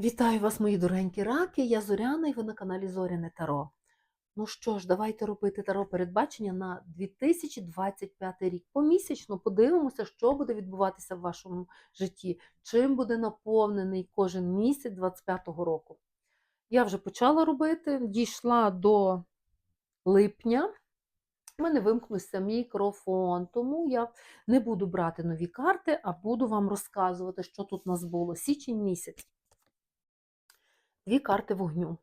Вітаю вас, мої доренькі раки. Я Зоряна і ви на каналі Зоряне Таро. Ну що ж, давайте робити таро передбачення на 2025 рік. Помісячно подивимося, що буде відбуватися в вашому житті, чим буде наповнений кожен місяць 25-го року. Я вже почала робити, дійшла до липня. У мене вимкнувся мікрофон, тому я не буду брати нові карти, а буду вам розказувати, що тут у нас було. Січень місяць дві карти вогню.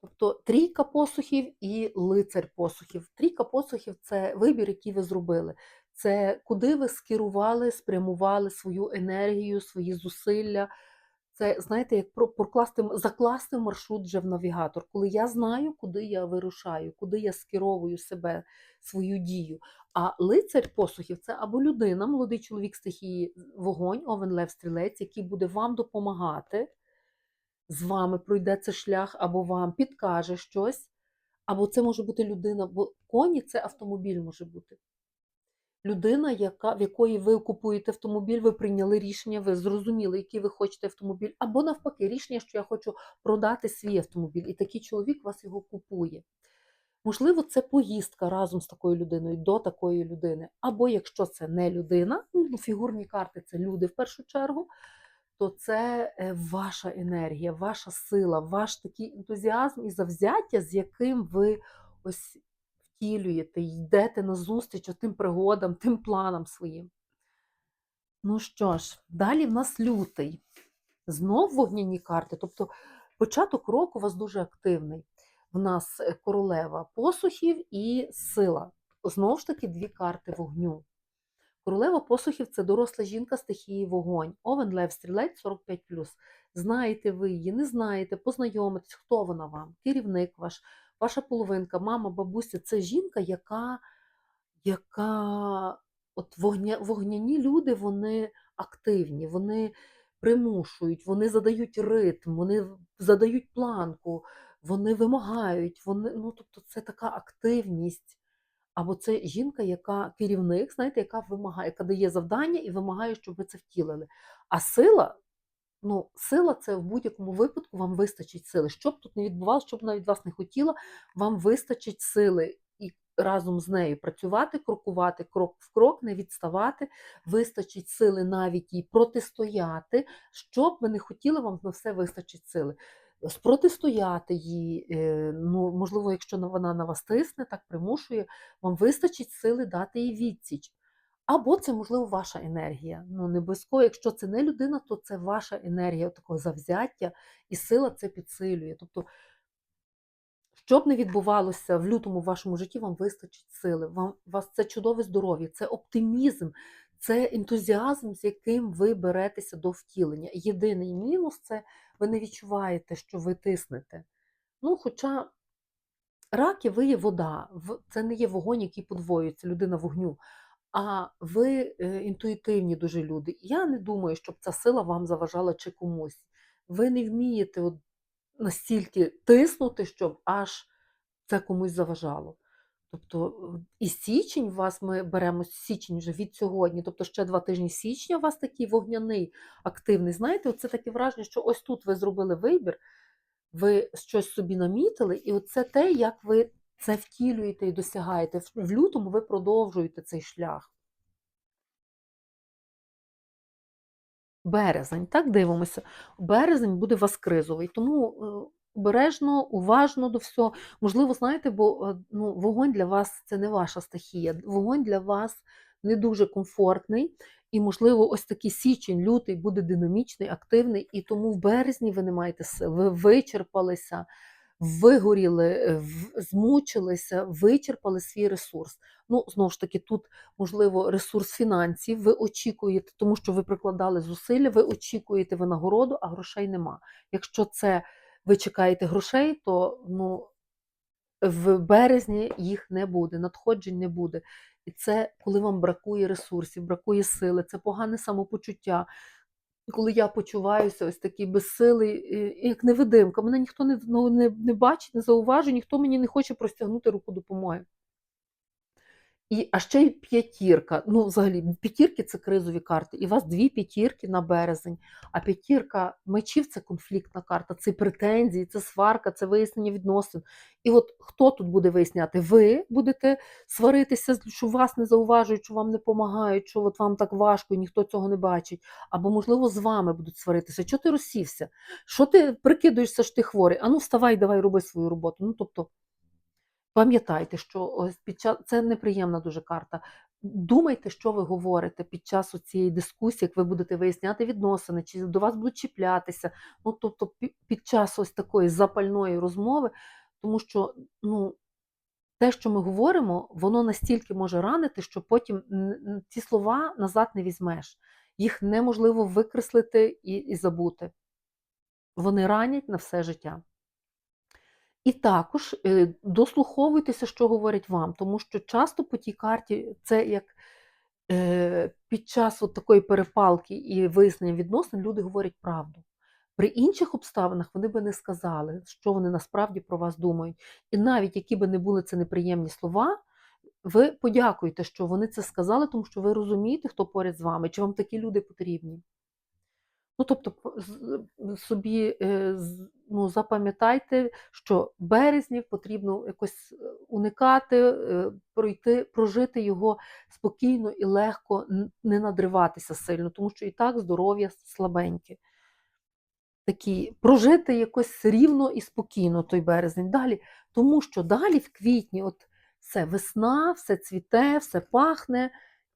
Тобто трійка посухів і лицар посухів. Трійка посухів це вибір, який ви зробили. Це куди ви скерували, спрямували свою енергію, свої зусилля. Це, знаєте, як прокласти, закласти маршрут вже в навігатор, коли я знаю, куди я вирушаю, куди я скеровую себе, свою дію. А лицар посухів це або людина, молодий чоловік стихії вогонь, овен лев стрілець, який буде вам допомагати з вами пройде цей шлях, або вам підкаже щось, або це може бути людина, бо коні це автомобіль може бути. Людина, яка, в якої ви купуєте автомобіль, ви прийняли рішення, ви зрозуміли, який ви хочете автомобіль, або навпаки, рішення, що я хочу продати свій автомобіль, і такий чоловік вас його купує. Можливо, це поїздка разом з такою людиною до такої людини. Або якщо це не людина, ну, фігурні карти це люди в першу чергу, то це е, ваша енергія, ваша сила, ваш такий ентузіазм і завзяття, з яким ви ось втілюєте, йдете на зустріч тим пригодам, тим планам своїм. Ну що ж, далі в нас лютий. Знов вогняні карти. Тобто початок року у вас дуже активний. В нас е, королева посухів і сила. Знову ж таки, дві карти вогню. Королева посухів це доросла жінка стихії вогонь. Овен Лев Стрілець 45. Знаєте ви її, не знаєте, познайомитесь, хто вона вам, керівник ваш, ваша половинка, мама, бабуся це жінка, яка яка от вогня, вогняні люди вони активні, вони примушують, вони задають ритм, вони задають планку, вони вимагають, вони, ну, тобто це така активність. Або це жінка, яка керівник, знаєте, яка вимагає, яка дає завдання і вимагає, щоб ви це втілили. А сила, ну, сила це в будь-якому випадку вам вистачить сили. Що б тут не відбувалося, що б навіть вас не хотіла, вам вистачить сили і разом з нею працювати, крокувати крок в крок, не відставати, вистачить сили навіть їй протистояти. Що б ви не хотіли, вам на все вистачить сили спротистояти їй, е, ну, можливо, якщо вона на вас тисне, так примушує, вам вистачить сили дати їй відсіч. Або це, можливо, ваша енергія. Ну, не обов'язково, якщо це не людина, то це ваша енергія, такого завзяття, і сила це підсилює. Тобто, що б не відбувалося в лютому в вашому житті, вам вистачить сили. Вам, вас це чудове здоров'я, це оптимізм, це ентузіазм, з яким ви беретеся до втілення. Єдиний мінус це ви не відчуваєте, що ви тиснете. Ну, Хоча раки ви є вода, це не є вогонь, який подвоюється, людина вогню. А ви е, інтуїтивні дуже люди. Я не думаю, щоб ця сила вам заважала чи комусь. Ви не вмієте от настільки тиснути, щоб аж це комусь заважало. Тобто і січень у вас ми беремо січень вже від сьогодні, тобто ще два тижні січня у вас такий вогняний, активний. Знаєте, це таке враження, що ось тут ви зробили вибір, ви щось собі намітили, і оце те, як ви це втілюєте і досягаєте. В лютому ви продовжуєте цей шлях. Березень, так дивимося. Березень буде вас кризовий, тому е, обережно, уважно до всього. Можливо, знаєте, бо е, ну, вогонь для вас це не ваша стихія. Вогонь для вас не дуже комфортний. І, можливо, ось такий січень, лютий буде динамічний, активний, і тому в березні ви не маєте сил, ви вичерпалися, вигоріли, е, змучилися, вичерпали свій ресурс. Ну, знову ж таки, тут, можливо, ресурс фінансів, ви очікуєте, тому що ви прикладали зусилля, ви очікуєте винагороду, а грошей нема. Якщо це ви чекаєте грошей, то ну, в березні їх не буде, надходжень не буде. І це коли вам бракує ресурсів, бракує сили, це погане самопочуття. Коли я почуваюся ось такий безсилий, як невидимка, мене ніхто не ну, не, не бачить, не зауважує, ніхто мені не хоче простягнути руку допомоги. І, а ще й п'ятірка. Ну, взагалі, п'ятірки це кризові карти. І у вас дві п'ятірки на березень. А п'ятірка мечів це конфліктна карта, це претензії, це сварка, це вияснення відносин. І от хто тут буде виясняти? Ви будете сваритися, що вас не зауважують, що вам не допомагають, що от вам так важко і ніхто цього не бачить. Або, можливо, з вами будуть сваритися. Чого ти розсівся? Що ти прикидуєшся, що ти хворий? Ану, вставай, давай, роби свою роботу. Ну, тобто, Пам'ятайте, що під час це неприємна дуже карта. Думайте, що ви говорите під час цієї дискусії, як ви будете виясняти відносини, чи до вас будуть чіплятися. Ну, тобто, під час ось такої запальної розмови, тому що ну, те, що ми говоримо, воно настільки може ранити, що потім ці слова назад не візьмеш. Їх неможливо викреслити і, і забути. Вони ранять на все життя. І також е, дослуховуйтеся, що говорять вам, тому що часто по тій карті це як е, під час от такої перепалки і вияснення відносин люди говорять правду. При інших обставинах вони би не сказали, що вони насправді про вас думають. І навіть які би не були це неприємні слова, ви подякуйте, що вони це сказали, тому що ви розумієте, хто поряд з вами, чи вам такі люди потрібні. Ну, тобто, собі е, ну, запам'ятайте, що березнів потрібно якось е, уникати, е, пройти, прожити його спокійно і легко, не надриватися сильно, тому що і так здоров'я слабеньке. Такі, прожити якось рівно і спокійно той березень. Далі, тому що далі в квітні, от все весна, все цвіте, все пахне.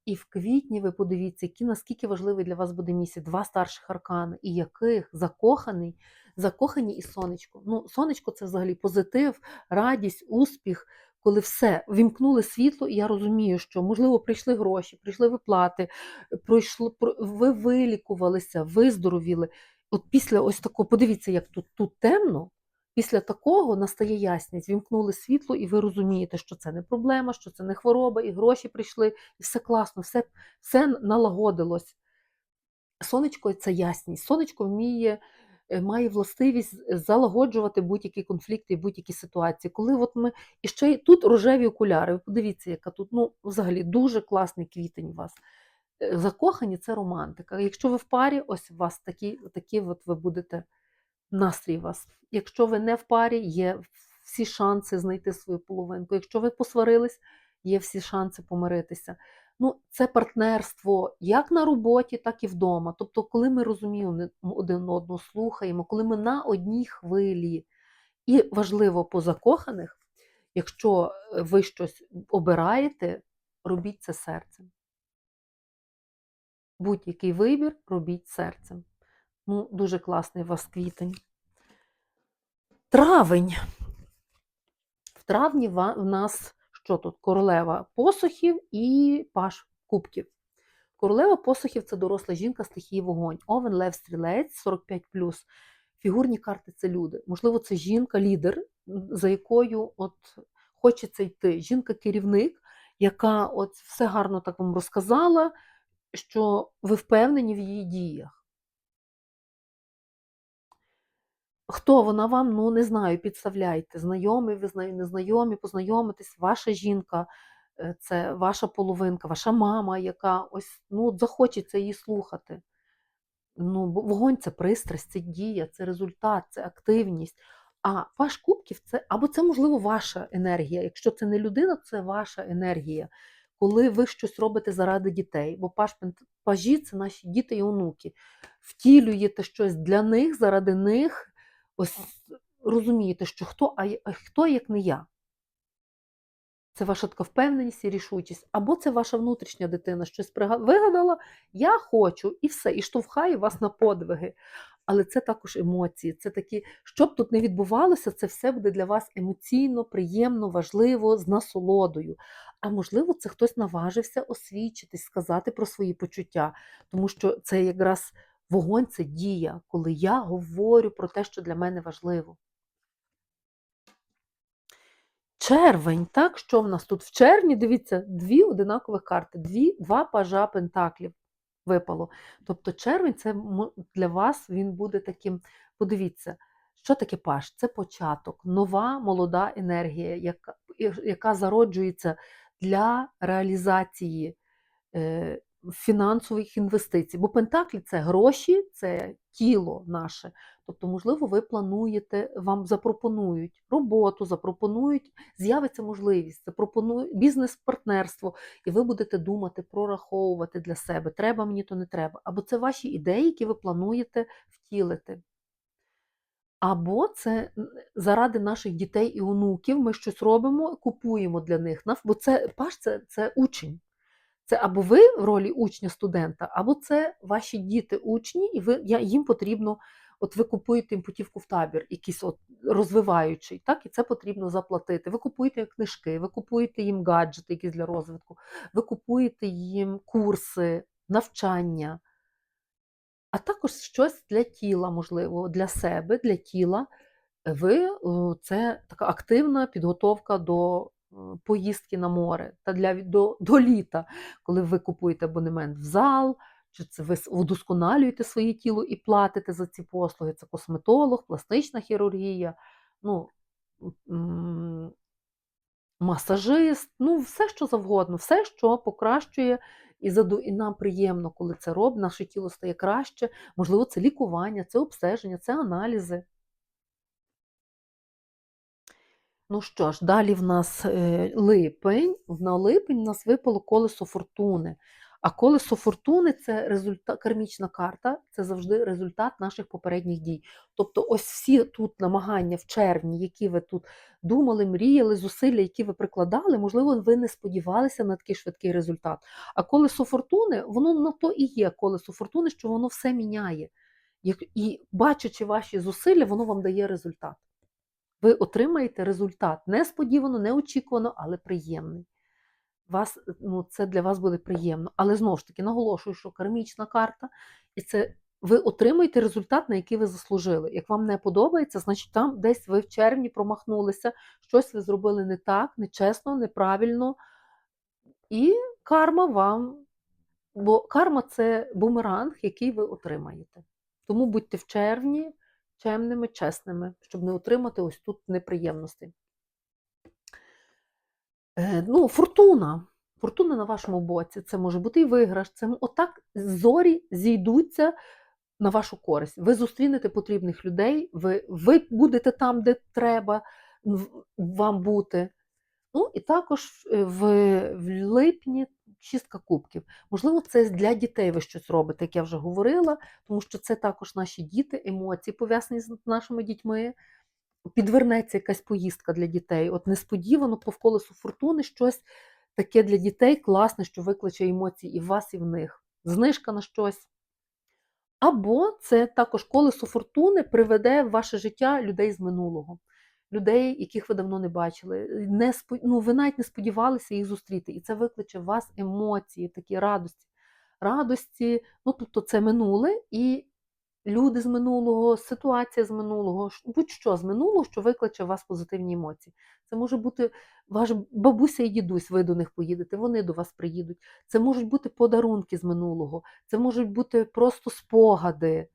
І в квітні ви подивіться, які наскільки важливий для вас буде місяць, два старших аркани, і яких закоханий, закохані і сонечко. Ну, сонечко це взагалі позитив, радість, успіх, коли все вімкнули світло, і я розумію, що можливо прийшли гроші, прийшли виплати, пройшло, про- ви вилікувалися, виздоровіли. От після ось такого, подивіться, як тут, тут темно. Після такого настає ясність, вімкнули світло, і ви розумієте, що це не проблема, що це не хвороба, і гроші прийшли, і все класно, все, все налагодилось. Сонечко це ясність. Сонечко вміє, е, має властивість залагоджувати будь-які конфлікти будь-які ситуації. Коли от ми і ще й тут рожеві окуляри, подивіться, яка тут ну, взагалі дуже класний квітень у вас. Е, Закохані це романтика. Якщо ви в парі, ось у вас такі, такі от ви будете настрій вас. Якщо ви не в парі, є всі шанси знайти свою половинку. Якщо ви посварились, є всі шанси помиритися. Ну, це партнерство як на роботі, так і вдома. Тобто, коли ми розуміємо один одного, слухаємо, коли ми на одній хвилі. І важливо по закоханих, якщо е, ви щось обираєте, робіть це серцем. Будь-який вибір робіть серцем. Ну, дуже класний у вас квітень. Травень. В травні в нас що тут? Королева посухів і паш кубків. Королева посухів це доросла жінка стихії вогонь. Овен, Лев, Стрілець, 45 Фігурні карти це люди. Можливо, це жінка, лідер, за якою от хочеться йти. Жінка-керівник, яка от все гарно так вам розказала, що ви впевнені в її діях. Хто вона вам? Ну, не знаю, підставляйте. Знайомі, ви незнайомі, познайомитесь, ваша жінка, е, це ваша половинка, ваша мама, яка ось ну, захочеться її слухати. Ну, вогонь це пристрасть, це дія, це результат, це активність. А ваш кубків це або це, можливо, ваша енергія. Якщо це не людина, це ваша енергія. Коли ви щось робите заради дітей, бо паш пажі це наші діти і онуки. Втілюєте щось для них, заради них. Ось розумієте, що хто, а хто як не я. Це ваша така впевненість і рішучість. Або це ваша внутрішня дитина щось вигадала, я хочу, і все, і штовхає вас на подвиги. Але це також емоції. Це такі, що б тут не відбувалося, це все буде для вас емоційно, приємно, важливо, з насолодою. А можливо, це хтось наважився освічитись, сказати про свої почуття, тому що це якраз вогонь це дія, коли я говорю про те, що для мене важливо. Червень, так, що в нас тут? В червні, дивіться, дві одинакових карти, дві, два пажа пентаклів випало. Тобто червень це для вас він буде таким, подивіться, що таке паж? Це початок, нова молода енергія, яка, яка зароджується для реалізації е, фінансових інвестицій. Бо Пентаклі це гроші, це тіло наше. Тобто, можливо, ви плануєте, вам запропонують роботу, запропонують, з'явиться можливість, запропонують бізнес-партнерство, і ви будете думати, прораховувати для себе, треба мені, то не треба. Або це ваші ідеї, які ви плануєте втілити. Або це заради наших дітей і онуків ми щось робимо, купуємо для них. Бо це паш це, це учень. Це або ви в ролі учня студента, або це ваші діти учні, і ви їм потрібно, от ви купуєте їм путівку в табір, якийсь от розвиваючий, так, і це потрібно заплатити. Ви купуєте книжки, ви купуєте їм гаджети, якісь для розвитку, ви купуєте їм курси, навчання, а також щось для тіла, можливо, для себе, для тіла. Ви це така активна підготовка до поїздки на море та для до, до літа, коли ви купуєте абонемент в зал, чи це ви удосконалюєте своє тіло і платите за ці послуги. Це косметолог, пластична хірургія, ну, масажист, ну, все, що завгодно, все, що покращує. І нам приємно, коли це робить, наше тіло стає краще. Можливо, це лікування, це обстеження, це аналізи. Ну що ж, далі в нас е, липень. На липень в нас випало колесо фортуни. А колесо фортуни це результат, кармічна карта, це завжди результат наших попередніх дій. Тобто, ось всі тут намагання в червні, які ви тут думали, мріяли, зусилля, які ви прикладали, можливо, ви не сподівалися на такий швидкий результат. А колесо фортуни, воно на то і є колесо фортуни, що воно все міняє. І бачачи ваші зусилля, воно вам дає результат ви отримаєте результат несподівано, неочікувано, але приємний. Вас, ну, це для вас буде приємно. Але знову ж таки наголошую, що кармічна карта, і це ви отримаєте результат, на який ви заслужили. Як вам не подобається, значить там десь ви в червні промахнулися, щось ви зробили не так, нечесно, неправильно. І карма вам, бо карма це бумеранг, який ви отримаєте. Тому будьте в червні чемними, чесними, щоб не отримати ось тут неприємностей. Е, ну, фортуна. Фортуна на вашому боці. Це може бути і виграш. Це отак зорі зійдуться на вашу користь. Ви зустрінете потрібних людей, ви, ви будете там, де треба вам бути. Ну і також е, в, в липні шістка кубків. Можливо, це для дітей ви щось робите, як я вже говорила, тому що це також наші діти, емоції пов'язані з нашими дітьми. Підвернеться якась поїздка для дітей. От несподівано по колесу фортуни щось таке для дітей класне, що викличе емоції і в вас, і в них. Знижка на щось. Або це також колесо фортуни приведе в ваше життя людей з минулого, людей, яких ви давно не бачили. Не спо- ну, ви навіть не сподівалися їх зустріти. І це викличе в вас емоції, такі радості. Радості, ну тобто це минуле, і люди з минулого, ситуація з минулого, будь-що з минулого, що викличе в вас позитивні емоції. Це може бути ваш бабуся і дідусь, ви до них поїдете, вони до вас приїдуть. Це можуть бути подарунки з минулого, це можуть бути просто спогади.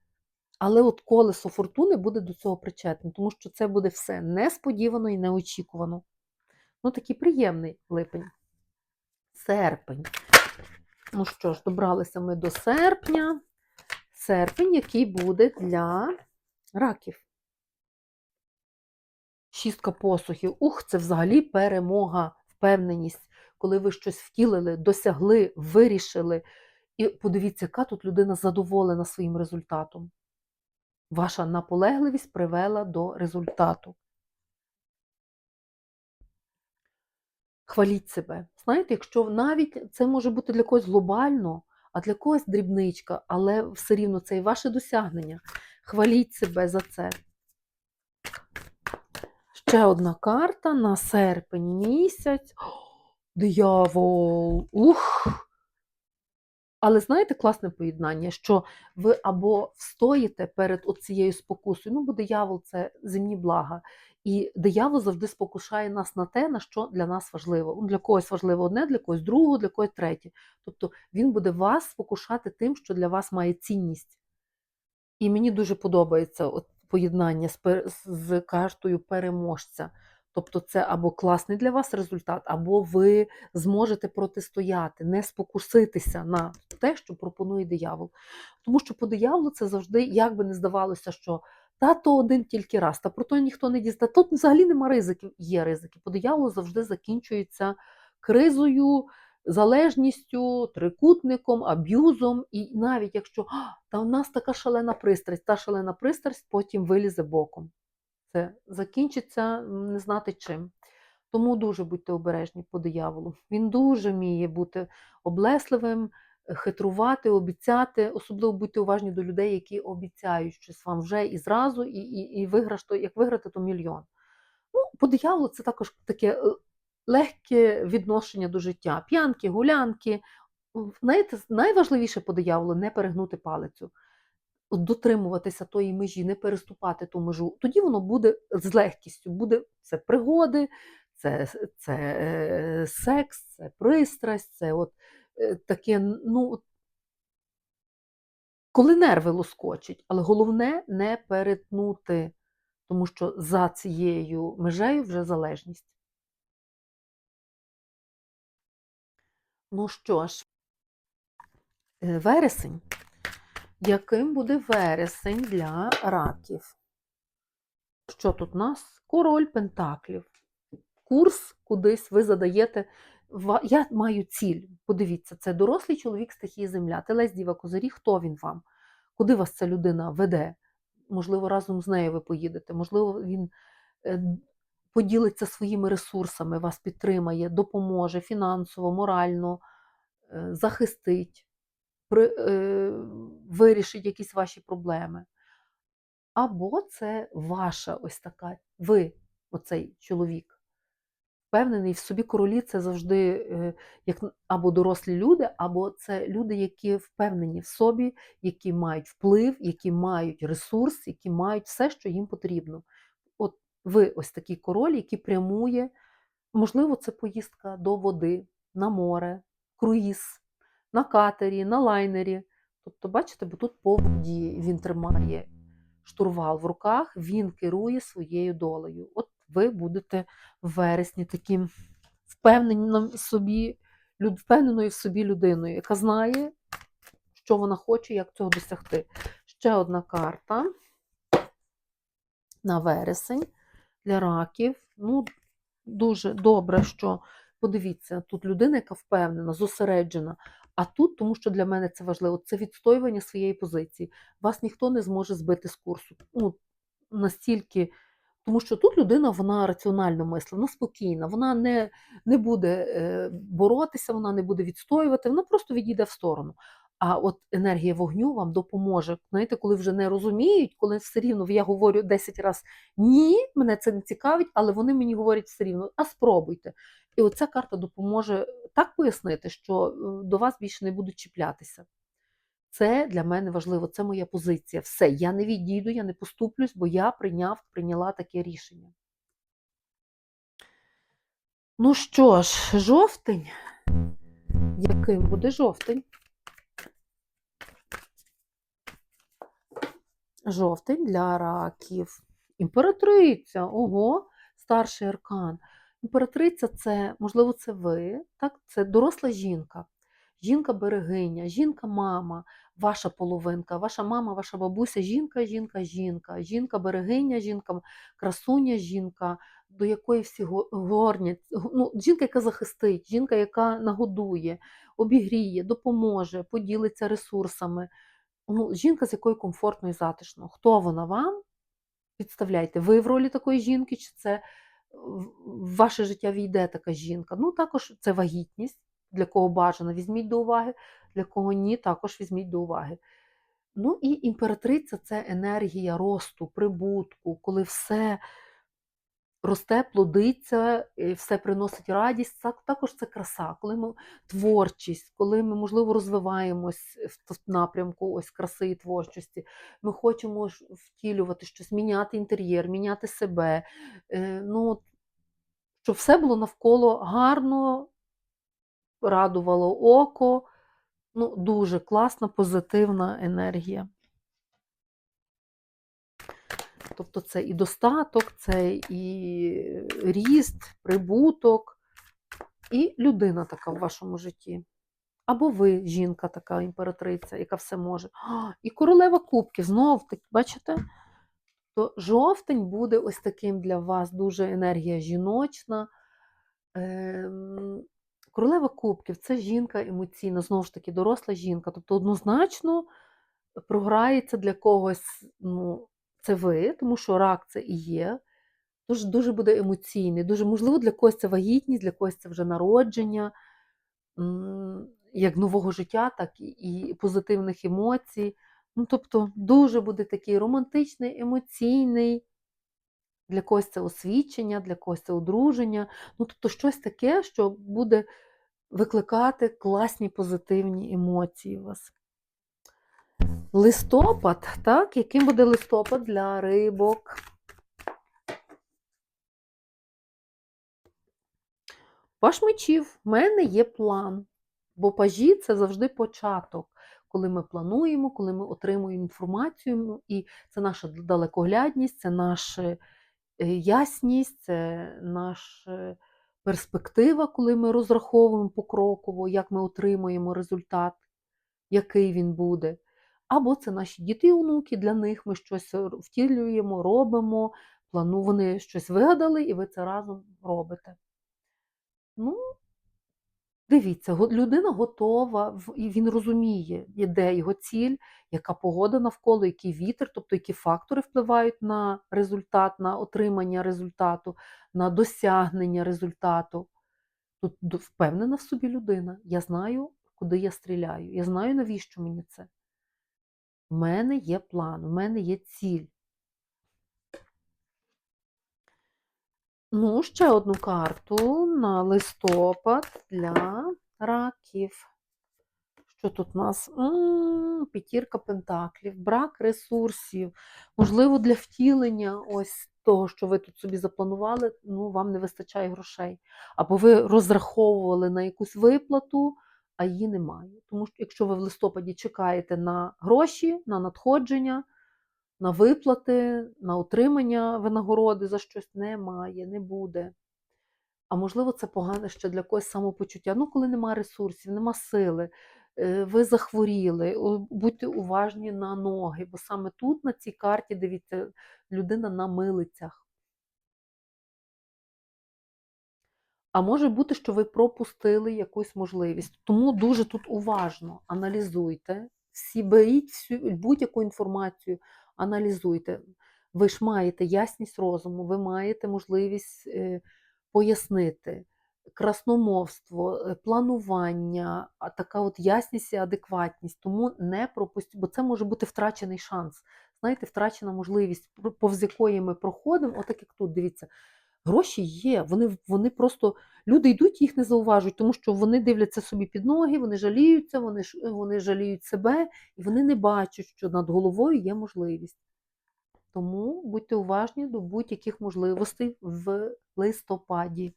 Але от колесо фортуни буде до цього причетне, тому що це буде все несподівано і неочікувано. Ну, такий приємний липень. Серпень. Ну що ж, добралися ми до серпня. Серпень, який буде для раків. Шістка посухів. Ух, це взагалі перемога, впевненість, коли ви щось втілили, досягли, вирішили. І подивіться, яка тут людина задоволена своїм результатом. Ваша наполегливість привела до результату. Хваліть себе. Знаєте, якщо навіть це може бути для когось глобально, а для когось дрібничка, але все рівно це і ваше досягнення. Хваліть себе за це. Ще одна карта на серпень місяць. Диявол. Ух! Але знаєте, класне поєднання, що ви або встоїте перед цією спокусою, ну, бо диявол це земні блага. І диявол завжди спокушає нас на те, на що для нас важливо. Ну, Для когось важливо одне, для когось другого, для когось третє. Тобто він буде вас спокушати тим, що для вас має цінність. І мені дуже подобається от поєднання з, з картою переможця. Тобто це або класний для вас результат, або ви зможете протистояти, не спокуситися на те, що пропонує диявол. Тому що по дияволу це завжди, як би не здавалося, що та то один тільки раз, та про то ніхто не дізна. Тут взагалі нема ризиків, є ризики. По дияволу завжди закінчується кризою, залежністю, трикутником, аб'юзом. І навіть якщо «А, та у нас така шалена пристрасть, та шалена пристрасть потім вилізе боком. Це закінчиться не знати чим. Тому дуже будьте обережні по дияволу. Він дуже вміє бути облесливим, хитрувати, обіцяти. Особливо будьте уважні до людей, які обіцяють щось вам вже і зразу, і, і, і виграш, то, як виграти, то мільйон. Ну, по дияволу це також таке е, легке відношення до життя. П'янки, гулянки. Знаєте, найважливіше по дияволу не перегнути палицю дотримуватися тої межі, не переступати ту межу, тоді воно буде з легкістю. Буде це пригоди, це, це е, секс, це пристрасть, це от е, таке, ну, коли нерви лоскочать, але головне не перетнути, тому що за цією межею вже залежність. Ну що ж, е, вересень. Яким буде вересень для раків? Що тут у нас? Король Пентаклів. Курс кудись ви задаєте. Я маю ціль. Подивіться, це дорослий чоловік стихії Земля. Телець Діва Козирі, хто він вам? Куди вас ця людина веде? Можливо, разом з нею ви поїдете, можливо, він е, поділиться своїми ресурсами, вас підтримає, допоможе фінансово, морально, е, захистить, при, е, вирішить якісь ваші проблеми. Або це ваша ось така, ви, оцей чоловік, впевнений в собі королі це завжди е, як або дорослі люди, або це люди, які впевнені в собі, які мають вплив, які мають ресурс, які мають все, що їм потрібно. От ви ось такий король, який прямує, можливо, це поїздка до води, на море, круїз, на катері, на лайнері. Тобто, бачите, бо тут по воді він тримає штурвал в руках, він керує своєю долею. От ви будете в вересні таким впевненим собі, впевненою в собі людиною, яка знає, що вона хоче, як цього досягти. Ще одна карта на вересень для раків. Ну, дуже добре, що подивіться, тут людина, яка впевнена, зосереджена. А тут, тому що для мене це важливо, це відстоювання своєї позиції. Вас ніхто не зможе збити з курсу. Ну, настільки, тому що тут людина вона раціонально мислить, вона спокійна, вона не, не буде е, боротися, вона не буде відстоювати, вона просто відійде в сторону. А от енергія вогню вам допоможе. Знаєте, коли вже не розуміють, коли все рівно я говорю 10 разів ні, мене це не цікавить, але вони мені говорять все рівно, а спробуйте. І оця карта допоможе так пояснити, що е, до вас більше не будуть чіплятися. Це для мене важливо, це моя позиція. Все, я не відійду, я не поступлюсь, бо я прийняв, прийняла таке рішення. Ну що ж, жовтень. Яким буде жовтень? Жовтень для раків. Імператриця, ого, старший аркан. Імператриця це, можливо, це ви, так? Це доросла жінка. Жінка-берегиня, жінка-мама, ваша половинка, ваша мама, ваша бабуся, жінка, жінка, жінка, жінка-берегиня, жінка, красуня, жінка, до якої всі горнять. Ну, жінка, яка захистить, жінка, яка нагодує, обігріє, допоможе, поділиться ресурсами. Ну, жінка, з якою комфортно і затишно. Хто вона вам? Підставляйте, ви в ролі такої жінки, чи це в ваше життя війде така жінка? Ну, також це вагітність, для кого бажано, візьміть до уваги, для кого ні, також візьміть до уваги. Ну і імператриця це енергія росту, прибутку, коли все росте, плодиться, і все приносить радість. Так- Також це краса, коли ми творчість, коли ми, можливо, розвиваємось в напрямку ось краси і творчості. Ми хочемо втілювати щось, міняти інтер'єр, міняти себе. Е, Ну, щоб все було навколо гарно, радувало око. Ну, дуже класна, позитивна енергія. Тобто це і достаток, це і ріст, прибуток, і людина така в вашому житті. Або ви, жінка, така імператриця, яка все може. І королева кубків, знов таки, бачите? То жовтень буде ось таким для вас дуже енергія жіночна. Ем, Королева кубків це жінка емоційна, знову ж таки, доросла жінка. Тобто однозначно програється для когось, ну, це ви, тому що рак це і є. Тож дуже буде емоційний. Дуже можливо, для когось це вагітність, для когось це вже народження, як нового життя, так і, позитивних емоцій. Ну, тобто, дуже буде такий романтичний, емоційний. Для когось це освічення, для когось це одруження. Ну, тобто, щось таке, що буде викликати класні позитивні емоції у вас. Листопад, так? Яким буде листопад для рибок? Паш мечів, в мене є план. Бо пажі це завжди початок, коли ми плануємо, коли ми отримуємо інформацію, і це наша далекоглядність, це наша е, ясність, це наша перспектива, коли ми розраховуємо покроково, як ми отримуємо результат, який він буде. Або це наші діти і онуки, для них ми щось втілюємо, робимо, плану, вони щось вигадали, і ви це разом робите. Ну, дивіться, людина готова, він розуміє, де його ціль, яка погода навколо, який вітер, тобто які фактори впливають на результат, на отримання результату, на досягнення результату. Тут впевнена в собі людина. Я знаю, куди я стріляю. Я знаю, навіщо мені це. У мене є план, у мене є ціль. Ну, ще одну карту на листопад для раків. Що тут у нас? М, П'ятірка пентаклів, брак ресурсів. Можливо, для втілення ось того, що ви тут собі запланували, ну, вам не вистачає грошей. Або ви розраховували на якусь виплату, а її немає. Тому що якщо ви в листопаді чекаєте на гроші, на надходження, на виплати, на отримання винагороди за щось немає, не буде. А можливо, це погане ще для когось самопочуття. Ну, коли нема ресурсів, нема сили, е, ви захворіли, будьте уважні на ноги, бо саме тут, на цій карті, дивіться, людина на милицях. А може бути, що ви пропустили якусь можливість. Тому дуже тут уважно аналізуйте, всі беріть будь-яку інформацію, аналізуйте. Ви ж маєте ясність розуму, ви маєте можливість е, пояснити красномовство, е, планування, а така от ясність і адекватність. Тому не пропустіть, бо це може бути втрачений шанс. Знаєте, втрачена можливість, повз якої ми проходимо, отак як тут, дивіться. Гроші є, вони, вони просто люди йдуть, їх не зауважують, тому що вони дивляться собі під ноги, вони жаліються, вони, вони жаліють себе, і вони не бачать, що над головою є можливість. Тому будьте уважні до будь-яких можливостей в листопаді.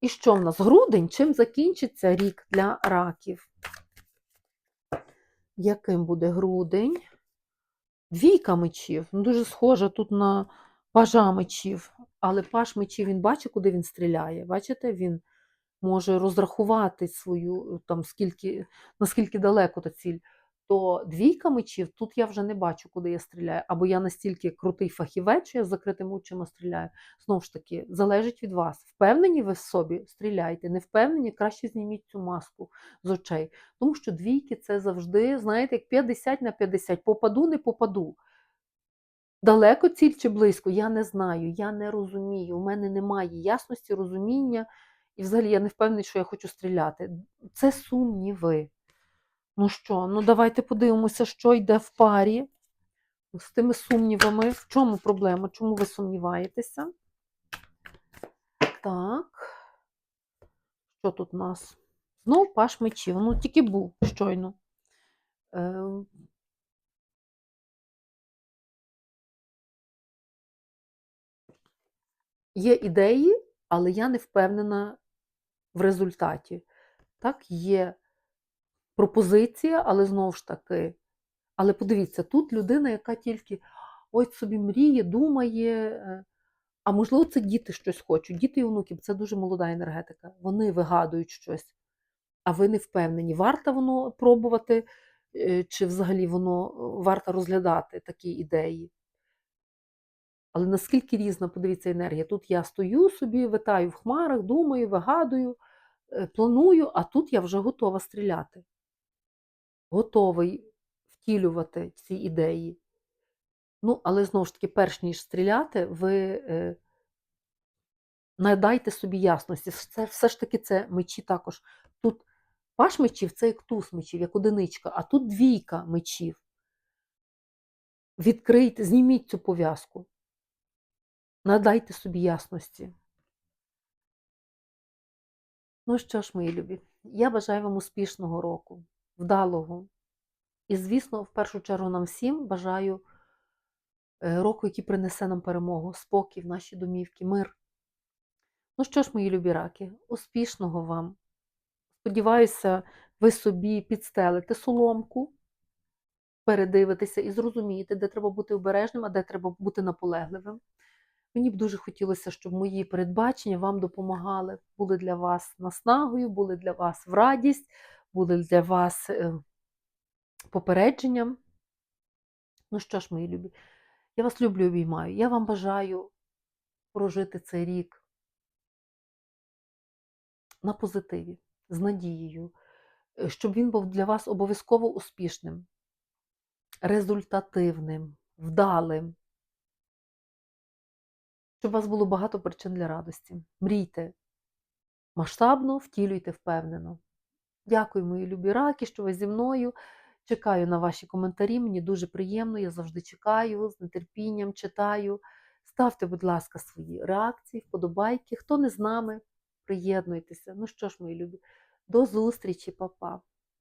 І що в нас? Грудень? Чим закінчиться рік для раків? Яким буде грудень? Двійка мечів. Ну, дуже схожа тут на пажа мечів. Але паж мечів він бачить, куди він стріляє. Бачите, він може розрахувати свою, там, скільки, наскільки далеко та ціль. То двійка мечів, тут я вже не бачу, куди я стріляю. Або я настільки крутий фахівець, що я з закритими очима стріляю. Знову ж таки, залежить від вас. Впевнені ви в собі, стріляйте. Не впевнені, краще зніміть цю маску з очей. Тому що двійки це завжди, знаєте, як 50 на 50. Попаду, не попаду. Далеко ціль чи близько, я не знаю, я не розумію. У мене немає ясності, розуміння, і взагалі я не впевнений, що я хочу стріляти. Це сумніви. Ну що, ну давайте подивимося, що йде в парі з тими сумнівами. В чому проблема? Чому ви сумніваєтеся? Так. Що тут у нас? Знову паш мечів. Ну, тільки був щойно. Є ідеї, але я не впевнена в результаті. Так, є пропозиція, але знову ж таки. Але подивіться, тут людина, яка тільки ось собі мріє, думає. е, А можливо, це діти щось хочуть. Діти і онуки, це дуже молода енергетика. Вони вигадують щось, а ви не впевнені, варто воно пробувати, е, чи взагалі воно е, варто розглядати такі ідеї. Але наскільки різна, подивіться, енергія. Тут я стою собі, витаю в хмарах, думаю, вигадую, е, планую, а тут я вже готова стріляти. Готовий втілювати ці ідеї. Ну, але знову ж таки, перш ніж стріляти, ви е, надайте собі ясності. Це все ж таки це мечі також. Тут паш мечів це як туз мечів, як одиничка, а тут двійка мечів. Відкрийте, зніміть цю пов'язку. Надайте собі ясності. Ну що ж, мої любі, я бажаю вам успішного року, вдалого. І, звісно, в першу чергу нам всім бажаю е, року, який принесе нам перемогу, спокій в наші домівки, мир. Ну що ж, мої любі раки, успішного вам. Сподіваюся, ви собі підстелите соломку, передивитеся і зрозумієте, де треба бути обережним, а де треба бути наполегливим. Мені б дуже хотілося, щоб мої передбачення вам допомагали, були для вас наснагою, були для вас в радість, були для вас е, попередженням. Ну що ж, мої любі, я вас люблю обіймаю. Я вам бажаю прожити цей рік на позитиві, з надією, е, щоб він був для вас обов'язково успішним, результативним, вдалим. Щоб у вас було багато причин для радості. Мрійте масштабно, втілюйте впевнено. Дякую, мої любі раки, що ви зі мною. Чекаю на ваші коментарі. Мені дуже приємно, я завжди чекаю, з нетерпінням читаю. Ставте, будь ласка, свої реакції, вподобайки. Хто не з нами, приєднуйтеся. Ну що ж, мої любі, до зустрічі, папа.